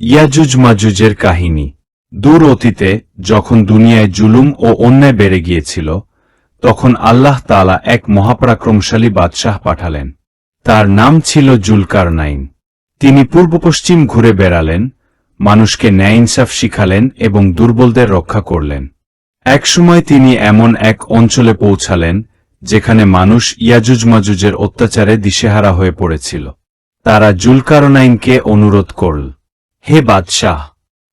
ইয়াজুজ মাজুজের কাহিনী। দূর অতীতে যখন দুনিয়ায় জুলুম ও অন্যায় বেড়ে গিয়েছিল, তখন আল্লাহ তালা এক মহাপরাক্রমশালী বাদশাহ পাঠালেন। তার নাম ছিল জুলকার নাইন তিনি পূর্ব পশ্চিম ঘুরে বেড়ালেন, মানুষকে ন্যায় ইনসাফ শিখালেন এবং দুর্বলদের রক্ষা করলেন। একসময় তিনি এমন এক অঞ্চলে পৌঁছালেন, যেখানে মানুষ ইয়াজুজ মাজুজের অত্যাচারে দিশেহারা হয়ে পড়েছিল। তারা জুলকারনাইনকে অনুরোধ করল। হে বাদশাহ,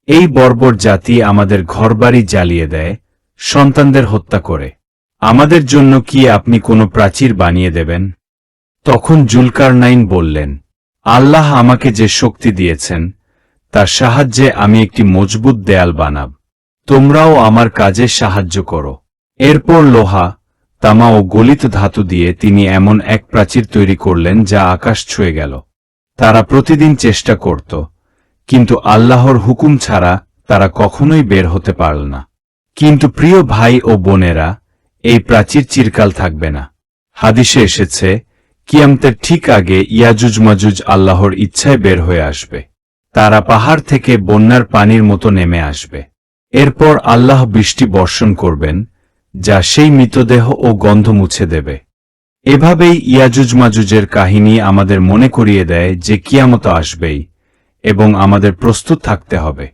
এই বর্বর জাতি আমাদের ঘরবাড়ি জ্বালিয়ে দেয়, সন্তানদের হত্যা করে। আমাদের জন্য কি আপনি কোনো প্রাচীর বানিয়ে দেবেন? তখন জুলকারনাইন বললেন, আল্লাহ আমাকে যে শক্তি দিয়েছেন, তার সাহায্যে আমি একটি মজবুত দেয়াল বানাব। তোমরাও আমার কাজে সাহায্য করো। এরপর লোহা, তামা ও গলিত ধাতু দিয়ে তিনি এমন এক প্রাচীর তৈরি করলেন যা আকাশ ছুঁয়ে গেল। তারা প্রতিদিন চেষ্টা করত কিন্তু আল্লাহর হুকুম ছাড়া তারা কখনোই বের হতে পারল না। কিন্তু প্রিয় ভাই ও বোনেরা, এই প্রাচীর চিরকাল থাকবে না। হাদিসে এসেছে, কিয়ামতের ঠিক আগে ইয়াজুজ মাজুজ আল্লাহর ইচ্ছায় বের হয়ে আসবে। তারা পাহাড় থেকে বন্যার পানির মতো নেমে আসবে। এরপর আল্লাহ বৃষ্টি বর্ষণ করবেন, যা সেই মৃতদেহ ও গন্ধ মুছে দেবে। এভাবেই ইয়াজুজ মাজুজের কাহিনী আমাদের মনে করিয়ে দেয় যে কিয়ামত আসবেই। এবং আমাদের প্রস্তুত থাকতে হবে।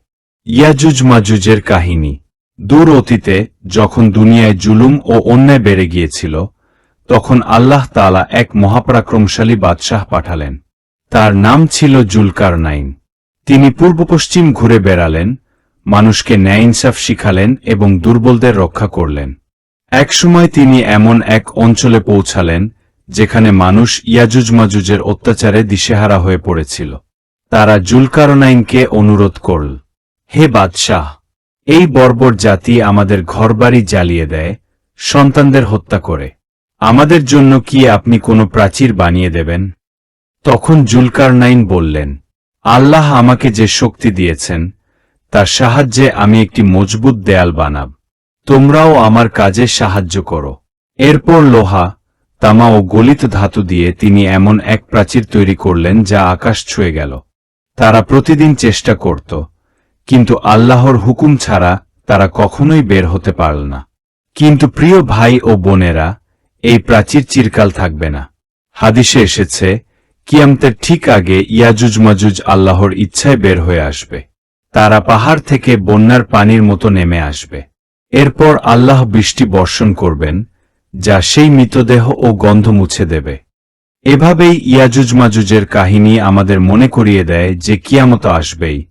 ইয়াজুজ মাজুজের কাহিনী। দূর অতীতে যখন দুনিয়ায় জুলুম ও অন্যায় বেড়ে গিয়েছিল, তখন আল্লাহ তাআলা এক মহাপরাক্রমশালী বাদশাহ পাঠালেন। তার নাম ছিল জুলকার নাইন তিনি পূর্ব পশ্চিম ঘুরে বেড়ালেন, মানুষকে ন্যায় ইনসাফ শিখালেন এবং দুর্বলদের রক্ষা করলেন। একসময় তিনি এমন এক অঞ্চলে পৌঁছালেন, যেখানে মানুষ ইয়াজুজ মাজুজের অত্যাচারে দিশেহারা হয়ে পড়েছিল। তারা জুলকারনাইনকে অনুরোধ করল, হে বাদশাহ, এই বর্বর জাতি আমাদের ঘরবাড়ি জ্বালিয়ে দেয়, সন্তানদের হত্যা করে। আমাদের জন্য কি আপনি কোনো প্রাচীর বানিয়ে দেবেন? তখন জুলকারনাইন বললেন, আল্লাহ আমাকে যে শক্তি দিয়েছেন, তার সাহায্যে আমি একটি মজবুত দেয়াল বানাব। তোমরাও আমার কাজে সাহায্য করো। এরপর লোহা, তামা ও গলিত ধাতু দিয়ে তিনি এমন এক প্রাচীর তৈরি করলেন যা আকাশ ছুঁয়ে গেল। তারা প্রতিদিন চেষ্টা করত, কিন্তু আল্লাহর হুকুম ছাড়া তারা কখনোই বের হতে পারল না। কিন্তু প্রিয় ভাই ও বোনেরা, এই প্রাচীর চিরকাল থাকবে না। হাদিসে এসেছে, কিয়ামতের ঠিক আগে ইয়াজুজ মাজুজ আল্লাহর ইচ্ছায় বের হয়ে আসবে। তারা পাহাড় থেকে বন্যার পানির মতো নেমে আসবে। এরপর আল্লাহ বৃষ্টি বর্ষণ করবেন, যা সেই মৃতদেহ ও গন্ধ মুছে দেবে। এভাবেই ইয়াজুজ মাজুজের কাহিনী আমাদের মনে করিয়ে দেয় যে কিয়ামত আসবেই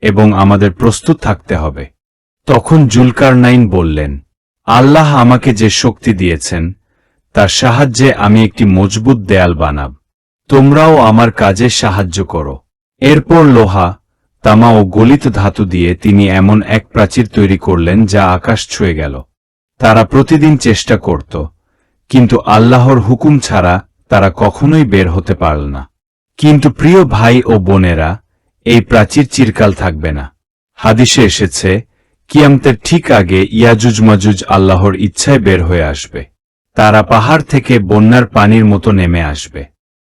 এবং আমাদের প্রস্তুত থাকতে হবে। তখন জুলকার নাইন বললেন, আল্লাহ আমাকে যে শক্তি দিয়েছেন, তার সাহায্যে আমি একটি মজবুত দেয়াল বানাব। তোমরাও আমার কাজে সাহায্য করো। এরপর লোহা, তামা ও গলিত ধাতু দিয়ে তিনি এমন এক প্রাচীর তৈরি করলেন যা আকাশ ছুঁয়ে গেল। তারা প্রতিদিন চেষ্টা করত, কিন্তু আল্লাহর হুকুম ছাড়া তারা কখনোই বের হতে পারল না। কিন্তু প্রিয় ভাই ও বোনেরা, এই প্রাচীর চিরকাল থাকবে না। হাদিসে এসেছে, কিয়ামতের ঠিক আগে ইয়াজুজ মাজুজ আল্লাহর ইচ্ছায় বের হয়ে আসবে। তারা পাহাড় থেকে বন্যার পানির মতো নেমে আসবে।